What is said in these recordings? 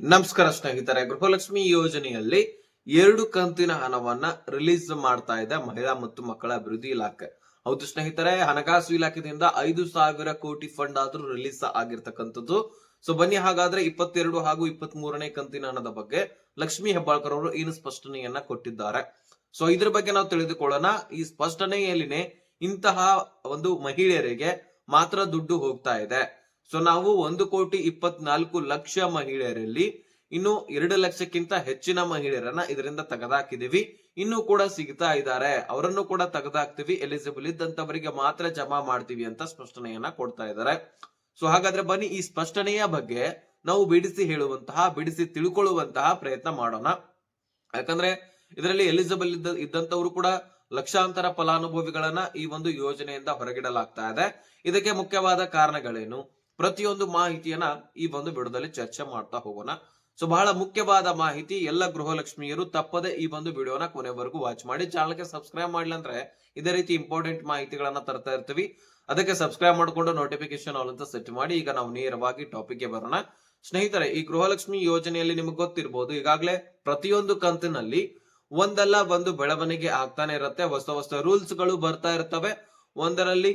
ನಮಸ್ಕಾರ ಸ್ನೇಹಿತರೆ, ಗೃಹಲಕ್ಷ್ಮಿ ಯೋಜನೆಯಲ್ಲಿ ಎರಡು ಕಂತಿನ ಹಣವನ್ನ ರಿಲೀಸ್ ಮಾಡ್ತಾ ಇದೆ ಮಹಿಳಾ ಮತ್ತು ಮಕ್ಕಳ ಅಭಿವೃದ್ಧಿ ಇಲಾಖೆ. ಹೌದು ಸ್ನೇಹಿತರೆ, ಹಣಕಾಸು ಇಲಾಖೆಯಿಂದ ಐದು ಸಾವಿರ ಕೋಟಿ ಫಂಡ್ ಆದ್ರೂ ರಿಲೀಸ್ ಆಗಿರ್ತಕ್ಕಂಥದ್ದು. ಸೊ ಬನ್ನಿ ಹಾಗಾದ್ರೆ ಇಪ್ಪತ್ತೆರಡು ಹಾಗೂ ಇಪ್ಪತ್ತ್ ಮೂರನೇ ಕಂತಿನ ಹಣದ ಬಗ್ಗೆ ಲಕ್ಷ್ಮಿ ಹೆಬ್ಬಾಳ್ಕರ್ ಅವರು ಏನು ಸ್ಪಷ್ಟನೆಯನ್ನ ಕೊಟ್ಟಿದ್ದಾರೆ. ಸೊ ಇದ್ರ ಬಗ್ಗೆ ನಾವು ತಿಳಿದುಕೊಳ್ಳೋಣ. ಈ ಸ್ಪಷ್ಟನೆಯಲ್ಲಿನೇ ಇಂತಹ ಒಂದು ಮಹಿಳೆಯರಿಗೆ ಮಾತ್ರ ದುಡ್ಡು ಹೋಗ್ತಾ ಇದೆ. ಸೊ ನಾವು ಒಂದು ಕೋಟಿ ಇಪ್ಪತ್ನಾಲ್ಕು ಲಕ್ಷ ಮಹಿಳೆಯರಲ್ಲಿ ಇನ್ನು ಎರಡು ಲಕ್ಷಕ್ಕಿಂತ ಹೆಚ್ಚಿನ ಮಹಿಳೆಯರನ್ನ ಇದರಿಂದ ತೆಗೆದಾಕಿದೀವಿ. ಇನ್ನು ಕೂಡ ಸಿಗ್ತಾ ಇದ್ದಾರೆ. ಅವರನ್ನು ಕೂಡ ತೆಗೆದಾಕ್ತಿವಿ. ಎಲಿಜಿಬಲ್ ಇದ್ದಂತವರಿಗೆ ಮಾತ್ರ ಜಮಾ ಮಾಡ್ತೀವಿ ಅಂತ ಸ್ಪಷ್ಟನೆಯನ್ನ ಕೊಡ್ತಾ ಇದ್ದಾರೆ. ಸೊ ಹಾಗಾದ್ರೆ ಬನ್ನಿ, ಈ ಸ್ಪಷ್ಟನೆಯ ಬಗ್ಗೆ ನಾವು ಬಿಡಿಸಿ ಹೇಳುವಂತಹ, ಬಿಡಿಸಿ ತಿಳ್ಕೊಳ್ಳುವಂತಹ ಪ್ರಯತ್ನ ಮಾಡೋಣ. ಯಾಕಂದ್ರೆ ಇದರಲ್ಲಿ ಎಲಿಜಿಬಲ್ ಇದ್ದ, ಇದ್ದಂತವರು ಕೂಡ ಲಕ್ಷಾಂತರ ಫಲಾನುಭವಿಗಳನ್ನ ಈ ಒಂದು ಯೋಜನೆಯಿಂದ ಹೊರಗಿಡಲಾಗ್ತಾ ಇದೆ. ಇದಕ್ಕೆ ಮುಖ್ಯವಾದ ಕಾರಣಗಳೇನು? ಪ್ರತಿಯೊಂದು ಮಾಹಿತಿಯನ್ನ ಈ ಒಂದು ವಿಡಿಯೋದಲ್ಲಿ ಚರ್ಚೆ ಮಾಡ್ತಾ ಹೋಗೋಣ. ಸೊ ಬಹಳ ಮುಖ್ಯವಾದ ಮಾಹಿತಿ ಎಲ್ಲ ಗೃಹಲಕ್ಷ್ಮಿಯರು ತಪ್ಪದೆ ಈ ಒಂದು ವಿಡಿಯೋನ ಕೊನೆವರೆಗೂ ವಾಚ್ ಮಾಡಿ. ಚಾನಲ್ಗೆ ಸಬ್ಸ್ಕ್ರೈಬ್ ಮಾಡಿಲ್ಲ ಅಂದ್ರೆ ಇದೇ ರೀತಿ ಇಂಪಾರ್ಟೆಂಟ್ ಮಾಹಿತಿಗಳನ್ನ ತರ್ತಾ ಇರ್ತೀವಿ. ಅದಕ್ಕೆ ಸಬ್ಸ್ಕ್ರೈಬ್ ಮಾಡಿಕೊಂಡು ನೋಟಿಫಿಕೇಶನ್ ಆಲ್ ಅಂತ ಸೆಟ್ ಮಾಡಿ. ಈಗ ನಾವು ನೇರವಾಗಿ ಟಾಪಿಕ್ಗೆ ಬರೋಣ. ಸ್ನೇಹಿತರೆ, ಈ ಗೃಹಲಕ್ಷ್ಮಿ ಯೋಜನೆಯಲ್ಲಿ ನಿಮಗೆ ಗೊತ್ತಿರಬಹುದು ಈಗಾಗಲೇ ಪ್ರತಿಯೊಂದು ಕಂತಿನಲ್ಲಿ ಒಂದಲ್ಲ ಒಂದು ಬೆಳವಣಿಗೆ ಆಗ್ತಾನೆ ಇರುತ್ತೆ. ಹೊಸ ಹೊಸ ರೂಲ್ಸ್ಗಳು ಬರ್ತಾ ಇರ್ತವೆ. ಒಂದರಲ್ಲಿ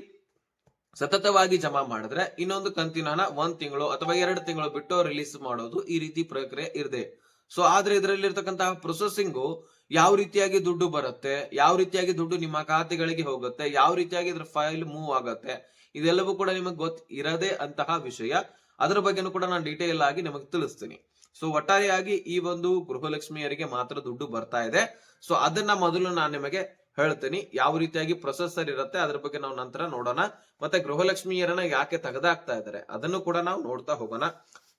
ಸತತವಾಗಿ ಜಮಾ ಮಾಡಿದ್ರೆ ಇನ್ನೊಂದು ಕಂತಿನ ಹಣ ಒಂದ್ ತಿಂಗಳು ಅಥವಾ ಎರಡು ತಿಂಗಳು ಬಿಟ್ಟು ರಿಲೀಸ್ ಮಾಡೋದು ಈ ರೀತಿ ಪ್ರಕ್ರಿಯೆ ಇರದೆ. ಸೊ ಆದ್ರೆ ಇದರಲ್ಲಿ ಇರ್ತಕ್ಕಂತಹ ಪ್ರೊಸೆಸಿಂಗು ಯಾವ ರೀತಿಯಾಗಿ ದುಡ್ಡು ಬರುತ್ತೆ, ಯಾವ ರೀತಿಯಾಗಿ ದುಡ್ಡು ನಿಮ್ಮ ಖಾತೆಗಳಿಗೆ ಹೋಗುತ್ತೆ, ಯಾವ ರೀತಿಯಾಗಿ ಇದ್ರ ಫೈಲ್ ಮೂವ್ ಆಗುತ್ತೆ, ಇದೆಲ್ಲವೂ ಕೂಡ ನಿಮಗೆ ಗೊತ್ತ ಇರದೇ ಅಂತಹ ವಿಷಯ. ಅದರ ಬಗ್ಗೆನೂ ಕೂಡ ನಾನು ಡೀಟೇಲ್ ಆಗಿ ನಿಮಗೆ ತಿಳಿಸ್ತೀನಿ. ಸೊ ಒಟ್ಟಾರೆಯಾಗಿ ಈ ಒಂದು ಗೃಹಲಕ್ಷ್ಮಿಯರಿಗೆ ಮಾತ್ರ ದುಡ್ಡು ಬರ್ತಾ ಇದೆ. ಸೊ ಅದನ್ನ ಮೊದಲು ನಾನು ನಿಮಗೆ ಹೇಳ್ತೀನಿ. ಯಾವ ರೀತಿಯಾಗಿ ಪ್ರೊಸೆಸರ್ ಇರುತ್ತೆ, ಅದ್ರ ಬಗ್ಗೆ ನಾವು ನಂತರ ನೋಡೋಣ. ಮತ್ತೆ ಗೃಹಲಕ್ಷ್ಮಿಯರನ್ನ ಯಾಕೆ ತೆಗೆದಾಕ್ತಾ ಇದ್ದಾರೆ, ಅದನ್ನು ಕೂಡ ನಾವು ನೋಡ್ತಾ ಹೋಗೋಣ.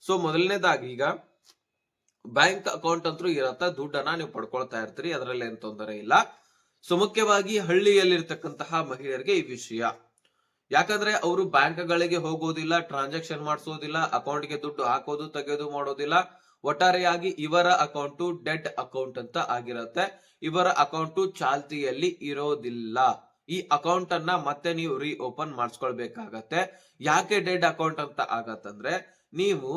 ಸೊ ಮೊದಲನೇದಾಗಿ ಈಗ ಬ್ಯಾಂಕ್ ಅಕೌಂಟ್ ಅಂತೂ ಇರತ್ತ, ದುಡ್ಡನ್ನ ನೀವು ಪಡ್ಕೊಳ್ತಾ ಇರ್ತೀರಿ, ಅದರಲ್ಲಿ ಏನ್ ತೊಂದರೆ ಇಲ್ಲ. ಸೊ ಮುಖ್ಯವಾಗಿ ಹಳ್ಳಿಯಲ್ಲಿರ್ತಕ್ಕಂತಹ ಮಹಿಳೆಯರಿಗೆ ಈ ವಿಷಯ. ಯಾಕಂದ್ರೆ ಅವರು ಬ್ಯಾಂಕ್ಗಳಿಗೆ ಹೋಗೋದಿಲ್ಲ ಟ್ರಾನ್ಸಾಕ್ಷನ್ ಮಾಡಿಸೋದಿಲ್ಲ ಅಕೌಂಟ್ಗೆ ದುಡ್ಡು ಹಾಕೋದು, ತೆಗೆಯೋದು ಮಾಡೋದಿಲ್ಲ. ಒಟ್ಟಾರೆಯಾಗಿ ಇವರ ಅಕೌಂಟು ಡೆಡ್ ಅಕೌಂಟ್ ಅಂತ ಆಗಿರತ್ತೆ. ಇವರ ಅಕೌಂಟು ಚಾಲ್ತಿಯಲ್ಲಿ ಇರೋದಿಲ್ಲ. ಈ ಅಕೌಂಟ್ ಅನ್ನ ಮತ್ತೆ ನೀವು ರೀ ಓಪನ್ ಮಾಡಿಸ್ಕೊಳ್ಬೇಕಾಗತ್ತೆ. ಯಾಕೆ ಡೆಡ್ ಅಕೌಂಟ್ ಅಂತ ಆಗತ್ತಂದ್ರೆ, ನೀವು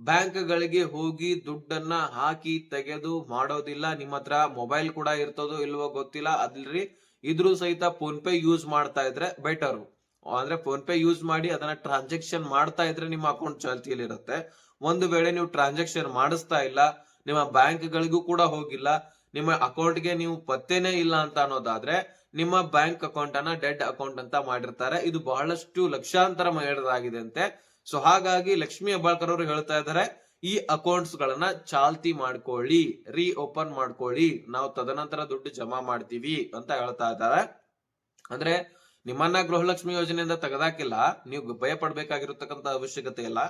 ಬ್ಯಾಂಕ್ ಗಳಿಗೆ ಹೋಗಿ ದುಡ್ಡನ್ನ ಹಾಕಿ ತೆಗೆದು ಮಾಡೋದಿಲ್ಲ. ನಿಮ್ಮ ಹತ್ರ ಮೊಬೈಲ್ ಕೂಡ ಇರ್ತದೋ ಇಲ್ವೋ ಗೊತ್ತಿಲ್ಲ. ಅದ್ರಿ ಇದ್ರೂ ಸಹಿತ ಫೋನ್ ಪೇ ಯೂಸ್ ಮಾಡ್ತಾ ಇದ್ರೆ ಬೆಟರ್. ಅಂದ್ರೆ ಫೋನ್ ಪೇ ಯೂಸ್ ಮಾಡಿ ಅದನ್ನ ಟ್ರಾನ್ಸಾಕ್ಷನ್ ಮಾಡ್ತಾ ಇದ್ರೆ ನಿಮ್ಮ ಅಕೌಂಟ್ ಚಾಲ್ತಿಯಲ್ಲಿ ಇರುತ್ತೆ ಒಂದು ವೇಳೆ ನೀವು ಟ್ರಾನ್ಸಾಕ್ಷನ್ ಮಾಡಿಸ್ತಾ ಇಲ್ಲ, ನಿಮ್ಮ ಬ್ಯಾಂಕ್ ಗಳಿಗೂ ಕೂಡ ಹೋಗಿಲ್ಲ, ನಿಮ್ಮ ಅಕೌಂಟ್ಗೆ ನೀವು ಪತ್ತೇನೆ ಇಲ್ಲ ಅಂತ ಅನ್ನೋದಾದ್ರೆ ನಿಮ್ಮ ಬ್ಯಾಂಕ್ ಅಕೌಂಟ್ ಅನ್ನ ಡೆಡ್ ಅಕೌಂಟ್ ಅಂತ ಮಾಡಿರ್ತಾರೆ. ಇದು ಬಹಳಷ್ಟು ಲಕ್ಷಾಂತರ ಮಹಿಳೆಯರಾಗಿದೆ ಅಂತೆ ಸೊ ಹಾಗಾಗಿ ಲಕ್ಷ್ಮಿ ಹೆಬ್ಬಾಳ್ಕರ್ ಅವರು ಹೇಳ್ತಾ ಇದ್ದಾರೆ, ಈ ಅಕೌಂಟ್ಸ್ ಗಳನ್ನ ಚಾಲ್ತಿ ಮಾಡ್ಕೊಳ್ಳಿ ರೀ ಓಪನ್ ಮಾಡ್ಕೊಳ್ಳಿ, ನಾವು ತದನಂತರ ದುಡ್ಡು ಜಮಾ ಮಾಡ್ತೀವಿ ಅಂತ ಹೇಳ್ತಾ ಇದ್ದಾರೆ. ಅಂದ್ರೆ ನಿಮ್ಮನ್ನ ಗೃಹಲಕ್ಷ್ಮಿ ಯೋಜನೆಯಿಂದ ತೆಗೆದಾಕಿಲ್ಲ, ನೀವು ಭಯ ಪಡ್ಬೇಕಾಗಿರತಕ್ಕಂತ ಅವಶ್ಯಕತೆ ಇಲ್ಲ.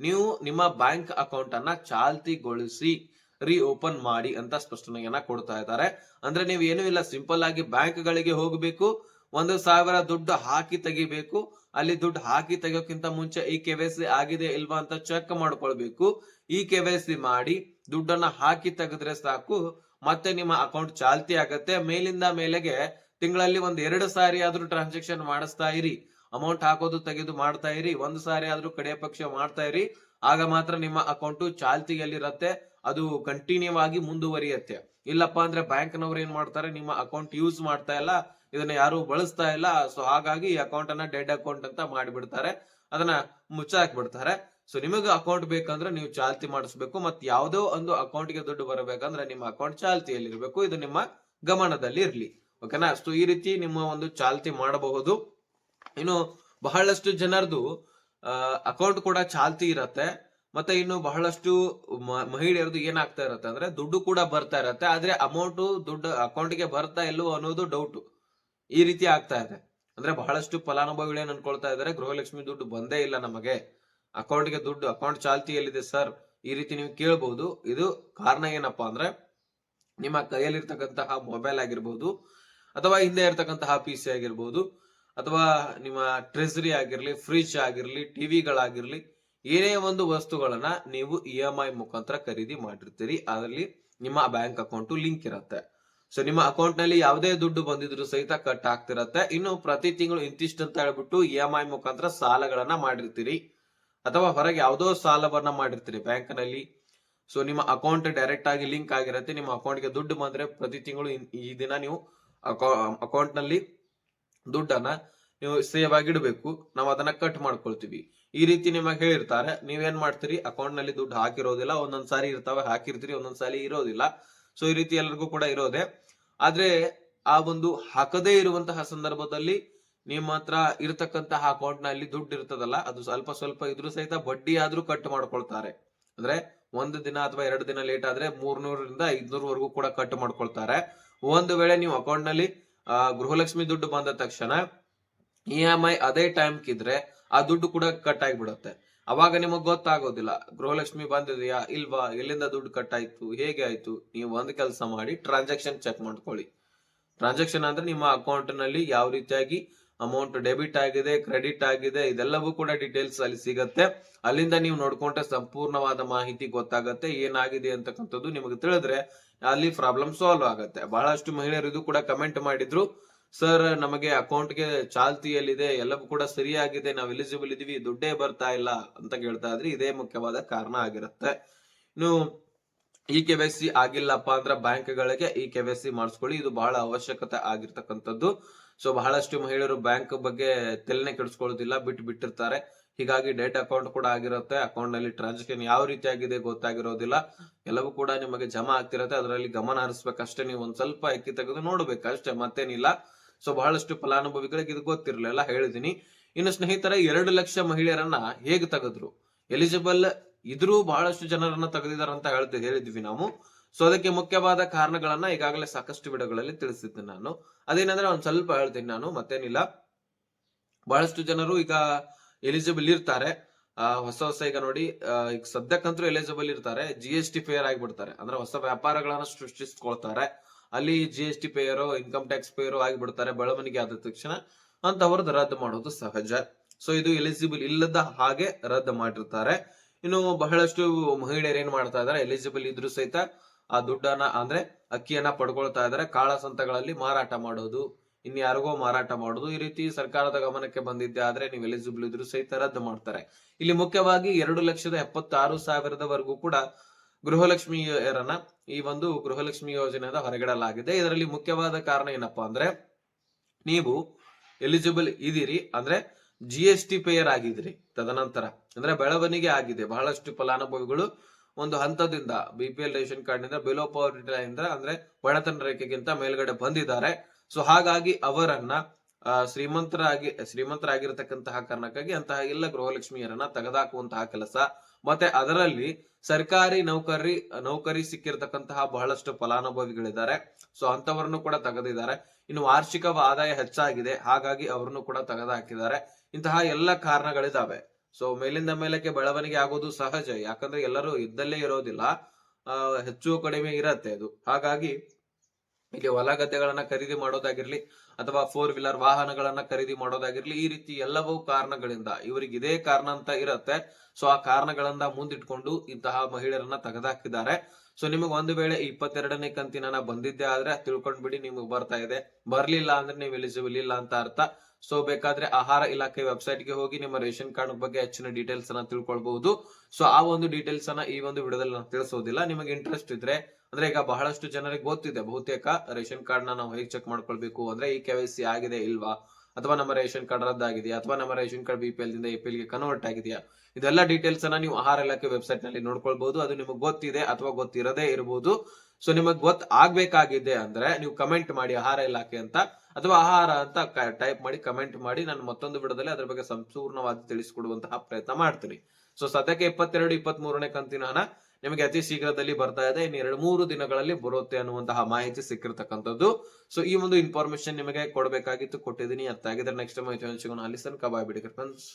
ನೀವು ನಿಮ್ಮ ಬ್ಯಾಂಕ್ ಅಕೌಂಟ್ ಅನ್ನ ಚಾಲ್ತಿಗೊಳಿಸಿ ರೀ ಓಪನ್ ಮಾಡಿ ಅಂತ ಸ್ಪಷ್ಟನೆಯನ್ನ ಕೊಡ್ತಾ ಇದ್ದಾರೆ. ಅಂದ್ರೆ ನೀವು ಏನೂ ಇಲ್ಲ, ಸಿಂಪಲ್ ಆಗಿ ಬ್ಯಾಂಕ್ ಗಳಿಗೆ ಹೋಗಬೇಕು, ಒಂದು ಸಾವಿರ ದುಡ್ಡು ಹಾಕಿ ತೆಗಿಬೇಕು, ಅಲ್ಲಿ ದುಡ್ಡು ಹಾಕಿ ತೆಗಿಯೋಕ್ಕಿಂತ ಮುಂಚೆ ಈ ಕೆ ವೈ ಸಿ ಆಗಿದೆ ಇಲ್ವಾ ಅಂತ ಚೆಕ್ ಮಾಡ್ಕೊಳ್ಬೇಕು. ಈ ಕೆ ವೈ ಸಿ ಮಾಡಿ ದುಡ್ಡನ್ನ ಹಾಕಿ ತೆಗೆದ್ರೆ ಸಾಕು, ಮತ್ತೆ ನಿಮ್ಮ ಅಕೌಂಟ್ ಚಾಲ್ತಿ ಆಗತ್ತೆ. ಮೇಲಿಂದ ಮೇಲೆಗೆ ತಿಂಗಳಲ್ಲಿ ಒಂದ್ ಎರಡು ಸಾರಿ ಆದ್ರೂ ಟ್ರಾನ್ಸಾಕ್ಷನ್ ಮಾಡಿಸ್ತಾ ಇರಿ. ಅಮೌಂಟ್ ಹಾಕೋದು ತೆಗೆದು ಮಾಡ್ತಾ ಇರಿ. ಒಂದು ಸಾರಿ ಆದ್ರೂ ಕಡೆ ಪಕ್ಷ ಮಾಡ್ತಾ ಇರಿ. ಆಗ ಮಾತ್ರ ನಿಮ್ಮ ಅಕೌಂಟ್ ಚಾಲ್ತಿಯಲ್ಲಿರತ್ತೆ. ಅದು ಕಂಟಿನ್ಯೂ ಆಗಿ ಮುಂದುವರಿಯತ್ತೆ. ಇಲ್ಲಪ್ಪ ಅಂದ್ರೆ ಬ್ಯಾಂಕ್ ನವ್ರು ಏನ್ ಮಾಡ್ತಾರೆ? ನಿಮ್ಮ ಅಕೌಂಟ್ ಯೂಸ್ ಮಾಡ್ತಾ ಇಲ್ಲ. ಇದನ್ನ ಯಾರು ಬಳಸ್ತಾ ಇಲ್ಲ. ಸೊ ಹಾಗಾಗಿ ಈ ಅಕೌಂಟ್ ಅನ್ನ ಡೆಡ್ ಅಕೌಂಟ್ ಅಂತ ಮಾಡಿಬಿಡ್ತಾರೆ. ಅದನ್ನ ಮುಚ್ಚಾಕ್ ಬಿಡ್ತಾರೆ ಸೊ ನಿಮಗೆ ಅಕೌಂಟ್ ಬೇಕಂದ್ರೆ ನೀವು ಚಾಲ್ತಿ ಮಾಡಿಸ್ಬೇಕು. ಮತ್ತೆ ಯಾವುದೋ ಒಂದು ಅಕೌಂಟ್ಗೆ ದುಡ್ಡು ಬರಬೇಕಂದ್ರೆ ನಿಮ್ಮ ಅಕೌಂಟ್ ಚಾಲ್ತಿಯಲ್ಲಿ ಇರಬೇಕು ಇದು ನಿಮ್ಮ ಗಮನದಲ್ಲಿ ಇರ್ಲಿ ಓಕೆನಾ ಸೊ ಈ ರೀತಿ ನಿಮ್ಮ ಒಂದು ಚಾಲ್ತಿ ಮಾಡಬಹುದು. ಇನ್ನು ಬಹಳಷ್ಟು ಜನರದು ಅಕೌಂಟ್ ಕೂಡ ಚಾಲ್ತಿ ಇರತ್ತೆ. ಮತ್ತೆ ಇನ್ನು ಬಹಳಷ್ಟು ಮಹಿಳೆಯರದು ಏನಾಗ್ತಾ ಇರತ್ತೆ ಅಂದ್ರೆ ದುಡ್ಡು ಕೂಡ ಬರ್ತಾ ಇರತ್ತೆ. ಆದ್ರೆ ಅಮೌಂಟ್ ದುಡ್ಡು ಅಕೌಂಟ್ಗೆ ಬರ್ತಾ ಇಲ್ಲವೋ ಅನ್ನೋದು ಡೌಟ್ ಈ ರೀತಿ ಆಗ್ತಾ ಇದೆ. ಅಂದ್ರೆ ಬಹಳಷ್ಟು ಫಲಾನುಭವಿಗಳು ಏನ್ ಅನ್ಕೊಳ್ತಾ ಇದಾರೆ, ಗೃಹಲಕ್ಷ್ಮಿ ದುಡ್ಡು ಬಂದೇ ಇಲ್ಲ ನಮಗೆ. ಅಕೌಂಟ್ಗೆ ದುಡ್ಡು ಅಕೌಂಟ್ ಚಾಲ್ತಿಯಲ್ಲಿದೆ ಸರ್? ಈ ರೀತಿ ನೀವು ಕೇಳಬಹುದು ಇದು ಕಾರಣ ಏನಪ್ಪಾ ಅಂದ್ರೆ, ನಿಮ್ಮ ಕೈಯಲ್ಲಿರ್ತಕ್ಕಂತಹ ಮೊಬೈಲ್ ಆಗಿರ್ಬೋದು, ಅಥವಾ ಹಿಂದೆ ಇರ್ತಕ್ಕಂತಹ ಪಿ ಸಿ ಆಗಿರ್ಬೋದು ಅಥವಾ ನಿಮ್ಮ ಟ್ರೆಸರಿ ಆಗಿರಲಿ ಫ್ರಿಜ್ ಆಗಿರಲಿ ಟಿವಿಗಳಾಗಿರಲಿ ಏನೇ ಒಂದು ವಸ್ತುಗಳನ್ನ ನೀವು ಇ ಎಂ ಐ ಮುಖಾಂತರ ಖರೀದಿ ಮಾಡಿರ್ತೀರಿ. ಅದರಲ್ಲಿ ನಿಮ್ಮ ಬ್ಯಾಂಕ್ ಅಕೌಂಟ್ ಲಿಂಕ್ ಇರುತ್ತೆ. ಸೊ ನಿಮ್ಮ ಅಕೌಂಟ್ನಲ್ಲಿ ಯಾವುದೇ ದುಡ್ಡು ಬಂದಿದ್ರು ಸಹಿತ ಕಟ್ ಆಗ್ತಿರತ್ತೆ. ಇನ್ನು ಪ್ರತಿ ತಿಂಗಳು ಇಂತಿಷ್ಟು ಅಂತ ಹೇಳ್ಬಿಟ್ಟು ಇ ಎಂ ಐ ಮುಖಾಂತರ ಸಾಲಗಳನ್ನ ಮಾಡಿರ್ತೀರಿ. ಅಥವಾ ಹೊರಗೆ ಯಾವುದೋ ಸಾಲವನ್ನ ಮಾಡಿರ್ತೀರಿ ಬ್ಯಾಂಕ್ನಲ್ಲಿ. ಸೊ ನಿಮ್ಮ ಅಕೌಂಟ್ ಡೈರೆಕ್ಟ್ ಆಗಿ ಲಿಂಕ್ ಆಗಿರುತ್ತೆ. ನಿಮ್ಮ ಅಕೌಂಟ್ಗೆ ದುಡ್ಡು ಬಂದ್ರೆ ಪ್ರತಿ ತಿಂಗಳು ಈ ದಿನ ನೀವು ಅಕೌಂಟ್ನಲ್ಲಿ ದುಡ್ಡನ್ನ ನೀವು ಸೇವ್ ಆಗಿಡಬೇಕು ನಾವು ಅದನ್ನ ಕಟ್ ಮಾಡ್ಕೊಳ್ತೀವಿ. ಈ ರೀತಿ ನಿಮಗೆ ಹೇಳಿರ್ತಾರೆ, ನೀವೇನ್ ಮಾಡ್ತೀರಿ? ಅಕೌಂಟ್ನಲ್ಲಿ ದುಡ್ಡು ಹಾಕಿರೋದಿಲ್ಲ, ಒಂದೊಂದ್ ಸಾರಿ ಇರ್ತಾವೆ, ಹಾಕಿರ್ತೀರಿ, ಒಂದೊಂದ್ ಸಾರಿ ಇರೋದಿಲ್ಲ. ಸೊ ಈ ರೀತಿ ಎಲ್ಲರಿಗೂ ಕೂಡ ಇರೋದೆ. ಆದ್ರೆ, ಆ ಒಂದು ಹಾಕದೇ ಇರುವಂತಹ ಸಂದರ್ಭದಲ್ಲಿ ನಿಮ್ಮ ಹತ್ರ ಇರತಕ್ಕಂತಹ ಅಕೌಂಟ್ನಲ್ಲಿ ದುಡ್ಡು ಇರ್ತದಲ್ಲ, ಅದು ಸ್ವಲ್ಪ ಸ್ವಲ್ಪ ಇದ್ರೂ ಸಹಿತ ಬಡ್ಡಿ ಆದ್ರೂ ಕಟ್ ಮಾಡ್ಕೊಳ್ತಾರೆ. ಅಂದ್ರೆ, ಒಂದು ದಿನ ಅಥವಾ ಎರಡು ದಿನ ಲೇಟ್ ಆದ್ರೆ ಮೂರ್ನೂರರಿಂದ ಐದ್ನೂರವರೆಗೂ ಕೂಡ ಕಟ್ ಮಾಡ್ಕೊಳ್ತಾರೆ. ಒಂದು ವೇಳೆ ನೀವು ಅಕೌಂಟ್ನಲ್ಲಿ ಆ, ಗೃಹಲಕ್ಷ್ಮಿ ದುಡ್ಡು ಬಂದ ತಕ್ಷಣ ಇ ಎಂ ಐ ಅದೇ ಟೈಮ್ ಕಿದ್ರೆ ಆ ದುಡ್ಡು ಕೂಡ ಕಟ್ ಆಗಿಬಿಡುತ್ತೆ. ಅವಾಗ ನಿಮಗ್ ಗೊತ್ತಾಗೋದಿಲ್ಲ ಗೃಹಲಕ್ಷ್ಮಿ ಬಂದಿದೆಯಾ ಇಲ್ವಾ ಎಲ್ಲಿಂದ ದುಡ್ಡು ಕಟ್ ಆಯ್ತು ಹೇಗೆ ಆಯ್ತು ನೀವು ಒಂದ್ ಕೆಲಸ ಮಾಡಿ ಟ್ರಾನ್ಸಾಕ್ಷನ್ ಚೆಕ್ ಮಾಡ್ಕೊಳ್ಳಿ. ಟ್ರಾನ್ಸಾಕ್ಷನ್ ಅಂದ್ರೆ ನಿಮ್ಮ ಅಕೌಂಟ್ನಲ್ಲಿ ಯಾವ ರೀತಿಯಾಗಿ ಅಮೌಂಟ್ ಡೆಬಿಟ್ ಆಗಿದೆ ಕ್ರೆಡಿಟ್ ಆಗಿದೆ, ಇದೆಲ್ಲವೂ ಕೂಡ ಡೀಟೇಲ್ಸ್ ಅಲ್ಲಿ ಸಿಗತ್ತೆ. ಅಲ್ಲಿಂದ ನೀವು ನೋಡ್ಕೊಂಡ್ರೆ ಸಂಪೂರ್ಣವಾದ ಮಾಹಿತಿ ಗೊತ್ತಾಗತ್ತೆ, ಏನಾಗಿದೆ ಅಂತಕ್ಕಂಥದ್ದು ನಿಮಗೆ ತಿಳಿದ್ರೆ ಅಲ್ಲಿ ಪ್ರಾಬ್ಲಮ್ ಸಾಲ್ವ್ ಆಗತ್ತೆ. ಬಹಳಷ್ಟು ಮಹಿಳೆಯರು ಇದು ಕೂಡ ಕಮೆಂಟ್ ಮಾಡಿದ್ರು. ಸರ್ ನಮಗೆ ಅಕೌಂಟ್ಗೆ ಚಾಲ್ತಿಯಲ್ಲಿದೆ, ಎಲ್ಲವೂ ಕೂಡ ಸರಿಯಾಗಿದೆ, ನಾವು ಎಲಿಜಿಬಲ್ ಇದೀವಿ ದುಡ್ಡೇ ಬರ್ತಾ ಇಲ್ಲ ಅಂತ ಕೇಳ್ತಾ ಇದ್ರೆ, ಇದೇ ಮುಖ್ಯವಾದ ಕಾರಣ ಆಗಿರುತ್ತೆ. ಇನ್ನು ಇ ಕೆ ವೈ ಸಿ ಆಗಿಲ್ಲಪ್ಪ ಅಂದ್ರೆ ಬ್ಯಾಂಕ್ಗಳಿಗೆ ಇ ಕೆ ವೈ ಸಿ ಮಾಡಿಸ್ಕೊಳ್ಳಿ, ಇದು ಬಹಳ ಅವಶ್ಯಕತೆ ಆಗಿರ್ತಕ್ಕಂಥದ್ದು. ಸೊ ಬಹಳಷ್ಟು ಮಹಿಳೆಯರು ಬ್ಯಾಂಕ್ ಬಗ್ಗೆ ತಲೆನೆ ಕೆಡಿಸ್ಕೊಳ್ಳೋದಿಲ್ಲ ಬಿಟ್ಟು ಬಿಟ್ಟಿರ್ತಾರೆ. ಹೀಗಾಗಿ ಡೇಟ್ ಅಕೌಂಟ್ ಕೂಡ ಆಗಿರುತ್ತೆ. ಅಕೌಂಟ್ನಲ್ಲಿ ಟ್ರಾನ್ಸಾಕ್ಷನ್ ಯಾವ ರೀತಿ ಆಗಿದೆ ಗೊತ್ತಾಗಿರೋದಿಲ್ಲ. ಎಲ್ಲವೂ ಕೂಡ ನಿಮಗೆ ಜಮಾ ಆಗ್ತಿರತ್ತೆ. ಅದರಲ್ಲಿ ಗಮನ ಹರಿಸ್ಬೇಕಷ್ಟೇ. ನೀವು ಒಂದ್ ಸ್ವಲ್ಪ ಎಕ್ಕಿ ತೆಗೆದು ನೋಡ್ಬೇಕಷ್ಟೇ. ಮತ್ತೇನಿಲ್ಲ. ಸೊ ಬಹಳಷ್ಟು ಫಲಾನುಭವಿಗಳಿಗೆ ಇದು ಗೊತ್ತಿರಲಿಲ್ಲ. ಹೇಳಿದೀನಿ ಇನ್ನು ಸ್ನೇಹಿತರೆ, ಎರಡು ಲಕ್ಷ ಮಹಿಳೆಯರನ್ನ ಹೇಗೆ ತೆಗೆದ್ರು? ಎಲಿಜಿಬಲ್ ಇದ್ರೂ ಬಹಳಷ್ಟು ಜನರನ್ನ ತೆಗೆದಿದ್ದಾರೆ ಅಂತ ಹೇಳಿದ್ವಿ ನಾವು. ಸೊ ಅದಕ್ಕೆ ಮುಖ್ಯವಾದ ಕಾರಣಗಳನ್ನ ಈಗಾಗಲೇ ಸಾಕಷ್ಟು ವಿಡಿಯೋಗಳಲ್ಲಿ ತಿಳಿಸಿದ್ದೆ ನಾನು. ಅದೇನಂದ್ರೆ ಒಂದ್ ಸ್ವಲ್ಪ ಹೇಳ್ತೀನಿ ನಾನು, ಮತ್ತೇನಿಲ್ಲ. ಬಹಳಷ್ಟು ಜನರು ಈಗ ಎಲಿಜಿಬಲ್ ಇರ್ತಾರೆ. ಹೊಸ ಹೊಸ ಈಗ ನೋಡಿ ಈಗ ಸದ್ಯಕ್ಕಂತೂ ಎಲಿಜಿಬಲ್ ಇರ್ತಾರೆ. ಜಿ ಎಸ್ ಟಿ ಪೇಯರ್ ಆಗಿಬಿಡ್ತಾರೆ. ಅಂದ್ರೆ ಹೊಸ ವ್ಯಾಪಾರಗಳನ್ನ ಸೃಷ್ಟಿಸ್ಕೊಳ್ತಾರೆ. ಅಲ್ಲಿ G S T payer income tax payer ಆಗಿಬಿಡ್ತಾರೆ ಬೆಳವಣಿಗೆ ಆದ ತಕ್ಷಣ ಅಂತವ್ರದ್ದು ರದ್ದು ಮಾಡೋದು ಸಹಜ. ಸೊ ಇದು ಎಲಿಜಿಬಲ್ ಇಲ್ಲದ ಹಾಗೆ ರದ್ದು ಮಾಡಿರ್ತಾರೆ. ಇನ್ನು ಬಹಳಷ್ಟು ಮಹಿಳೆಯರು ಏನ್ ಮಾಡ್ತಾ ಇದಾರೆ? ಎಲಿಜಿಬಲ್ ಇದ್ರು ಸಹಿತ ಆ ದುಡ್ಡನ್ನ ಅಂದ್ರೆ ಅಕ್ಕಿಯನ್ನ ಪಡ್ಕೊಳ್ತಾ ಇದ್ದಾರೆ ಕಾಳಸಂತಗಳಲ್ಲಿ ಮಾರಾಟ ಮಾಡೋದು ಇನ್ಯಾರಿಗೋ ಮಾರಾಟ ಮಾಡೋದು. ಈ ರೀತಿ ಸರ್ಕಾರದ ಗಮನಕ್ಕೆ ಬಂದಿದ್ದೆ ಆದ್ರೆ ನೀವು ಎಲಿಜಿಬಲ್ ಇದ್ರು ಸಹಿತ ರದ್ದು ಮಾಡ್ತಾರೆ. ಇಲ್ಲಿ ಮುಖ್ಯವಾಗಿ ಎರಡು ಲಕ್ಷದ ಎಪ್ಪತ್ತಾರು ಸಾವಿರದವರೆಗೂ ಕೂಡ ಗೃಹಲಕ್ಷ್ಮಿಯರನ್ನ ಈ ಒಂದು ಗೃಹಲಕ್ಷ್ಮಿ ಯೋಜನೆಯಿಂದ ಹೊರಗಿಡಲಾಗಿದೆ. ಇದರಲ್ಲಿ ಮುಖ್ಯವಾದ ಕಾರಣ ಏನಪ್ಪಾ ಅಂದ್ರೆ, ನೀವು ಎಲಿಜಿಬಲ್ ಇದ್ದೀರಿ, ಅಂದ್ರೆ ಜಿ ಎಸ್ ಟಿ ಪೇಯರ್ ಆಗಿದ್ರಿ ತದನಂತರ. ಅಂದ್ರೆ ಬೆಳವಣಿಗೆ ಆಗಿದೆ. ಬಹಳಷ್ಟು ಫಲಾನುಭವಿಗಳು ಒಂದು ಹಂತದಿಂದ ಬಿ ಪಿ ಎಲ್ ರೇಷನ್ ಕಾರ್ಡ್ನಿಂದ ಬಿಲೋ ಪಾವರ್ಟಿ ಲೈನ್ ಅಂದ್ರೆ ಬಡತನ ರೇಖೆಗಿಂತ ಮೇಲ್ಗಡೆ ಬಂದಿದ್ದಾರೆ. ಸೊ ಹಾಗಾಗಿ ಅವರನ್ನ ಶ್ರೀಮಂತರಾಗಿ, ಶ್ರೀಮಂತರಾಗಿರ್ತಕ್ಕಂತಹ ಕಾರಣಕ್ಕಾಗಿ ಅಂತಹ ಎಲ್ಲ ಗೃಹಲಕ್ಷ್ಮಿಯರನ್ನ ತೆಗೆದಾಕುವಂತಹ ಕೆಲಸ. ಮತ್ತೆ ಅದರಲ್ಲಿ ಸರ್ಕಾರಿ ನೌಕರಿ ನೌಕರಿ ಸಿಕ್ಕಿರ್ತಕ್ಕಂತಹ ಬಹಳಷ್ಟು ಫಲಾನುಭವಿಗಳಿದ್ದಾರೆ. ಸೊ ಅಂತವರನ್ನು ಕೂಡ ತೆಗೆದಿದ್ದಾರೆ. ಇನ್ನು ವಾರ್ಷಿಕ ಆದಾಯ ಹೆಚ್ಚಾಗಿದೆ. ಹಾಗಾಗಿ ಅವರನ್ನು ಕೂಡ ತೆಗೆದು ಹಾಕಿದ್ದಾರೆ ಇಂತಹ ಎಲ್ಲ ಕಾರಣಗಳಿದಾವೆ. ಸೊ ಮೇಲಿಂದ ಮೇಲಕ್ಕೆ ಬೆಳವಣಿಗೆ ಆಗೋದು ಸಹಜ. ಯಾಕಂದ್ರೆ ಎಲ್ಲರೂ ಇದ್ದಲ್ಲೇ ಇರೋದಿಲ್ಲ. ಹೆಚ್ಚು ಕಡಿಮೆ ಇರತ್ತೆ ಅದು. ಹಾಗಾಗಿ ಇಲ್ಲಿ ಹೊಲ ಗದ್ದೆಗಳನ್ನ ಖರೀದಿ ಮಾಡೋದಾಗಿರ್ಲಿ ಅಥವಾ ಫೋರ್ ವೀಲರ್ ವಾಹನಗಳನ್ನ ಖರೀದಿ ಮಾಡೋದಾಗಿರ್ಲಿ ಈ ರೀತಿ ಎಲ್ಲವೂ ಕಾರಣಗಳಿಂದ ಇವರಿಗೆ ಇದೇ ಕಾರಣ ಅಂತ ಇರತ್ತೆ. ಸೊ ಆ ಕಾರಣಗಳನ್ನ ಮುಂದಿಟ್ಕೊಂಡು ಇಂತಹ ಮಹಿಳೆಯರನ್ನ ತೆಗೆದಾಕಿದ್ದಾರೆ. ಸೊ ನಿಮಗೆ ಒಂದು ವೇಳೆ ಇಪ್ಪತ್ತೆರಡನೇ ಕಂತಿನ ಬಂದಿದ್ದೆ ಆದ್ರೆ ತಿಳ್ಕೊಂಡ್ಬಿಡಿ ನಿಮಗೆ ಬರ್ತಾ ಇದೆ. ಬರ್ಲಿಲ್ಲ ಅಂದ್ರೆ ನೀವು ಎಲಿಜಿಬಲ್ ಇಲ್ಲ ಅಂತ ಅರ್ಥ. ಸೊ ಬೇಕಾದ್ರೆ ಆಹಾರ ಇಲಾಖೆ ವೆಬ್ಸೈಟ್ಗೆ ಹೋಗಿ ನಿಮ್ಮ ರೇಷನ್ ಕಾರ್ಡ್ ಬಗ್ಗೆ ಹೆಚ್ಚಿನ ಡೀಟೇಲ್ಸ್ ಅನ್ನ ತಿಳ್ಕೊಳ್ಬಹುದು. ಸೊ ಆ ಒಂದು ಡೀಟೇಲ್ಸ್ ಅನ್ನ ಈ ಒಂದು ವಿಡಿಯೋದಲ್ಲಿ ನಾನು ತಿಳಿಸೋದಿಲ್ಲ. ನಿಮಗೆ ಇಂಟ್ರೆಸ್ಟ್ ಇದ್ರೆ ಅಂದ್ರೆ ಈಗ ಬಹಳಷ್ಟು ಜನರಿಗೆ ಗೊತ್ತಿದೆ, ಬಹುತೇಕ ರೇಷನ್ ಕಾರ್ಡ್ನ ನಾವು ಹೇಗೆ ಚೆಕ್ ಮಾಡ್ಕೊಳ್ಬೇಕು, ಅಂದ್ರೆ ಈ ಕೆ ಆಗಿದೆ ಇಲ್ವಾ? ಅಥವಾ ನಮ್ಮ ರೇಷನ್ ಕಾರ್ಡ್ ರದ್ದಾಗಿದೆಯಾ? ಅಥವಾ ನಮ್ಮ ration card B P L ದಿಂದ ಎ ಗೆ ಕನ್ವರ್ಟ್ ಆಗಿದೆಯಾ? ಇದೆಲ್ಲ ಡೀಟೇಲ್ಸ್ ಅನ್ನ ನೀವು ಆಹಾರ ಇಲಾಖೆ ವೆಬ್ಸೈಟ್ನಲ್ಲಿ ನೋಡ್ಕೊಳ್ಬಹುದು ಅದು ನಿಮಗೆ ಗೊತ್ತಿದೆ ಅಥವಾ ಗೊತ್ತಿರದೇ ಇರಬಹುದು ಸೊ ನಿಮಗೆ ಗೊತ್ತ ಆಗ್ಬೇಕಾಗಿದೆ ಅಂದ್ರೆ ನೀವು ಕಮೆಂಟ್ ಮಾಡಿ ಆಹಾರ ಇಲಾಖೆ ಅಂತ, ಅಥವಾ ಆಹಾರ ಅಂತ ಟೈಪ್ ಮಾಡಿ ಕಮೆಂಟ್ ಮಾಡಿ ನಾನು ಮತ್ತೊಂದು ವಿಡದಲ್ಲಿ ಅದ್ರ ಬಗ್ಗೆ ಸಂಪೂರ್ಣವಾಗಿ ತಿಳಿಸಿಕೊಡುವಂತಹ ಪ್ರಯತ್ನ ಮಾಡ್ತೀನಿ. ಸೊ ಸದ್ಯಕ್ಕೆ ಇಪ್ಪತ್ತೆರಡು ಇಪ್ಪತ್ತ್ ಮೂರನೇ ಕಂತಿನ ಹಣ ನಿಮಗೆ ಅತಿ ಶೀಘ್ರದಲ್ಲಿ ಬರ್ತಾ ಇದೆ. ಇನ್ನು ಎರಡು ಮೂರು ದಿನಗಳಲ್ಲಿ ಬರುತ್ತೆ ಅನ್ನುವಂತಹ ಮಾಹಿತಿ ಸಿಕ್ಕಿರ್ತಕ್ಕಂಥದ್ದು. ಸೊ ಈ ಒಂದು ಇನ್ಫಾರ್ಮೇಶನ್ ನಿಮಗೆ ಕೊಡಬೇಕಾಗಿತ್ತು, ಕೊಟ್ಟಿದ್ದೀನಿ. ಅರ್ಥ ಆಗಿದ್ರೆ ನೆಕ್ಸ್ಟ್ ಮಾಹಿತಿ ಹಂಚಿಕೊಂಡು ಅಲ್ಲಿ ತನಕ ಬಾಯ್ ಬಿಡಿ ಫ್ರೆಂಡ್ಸ್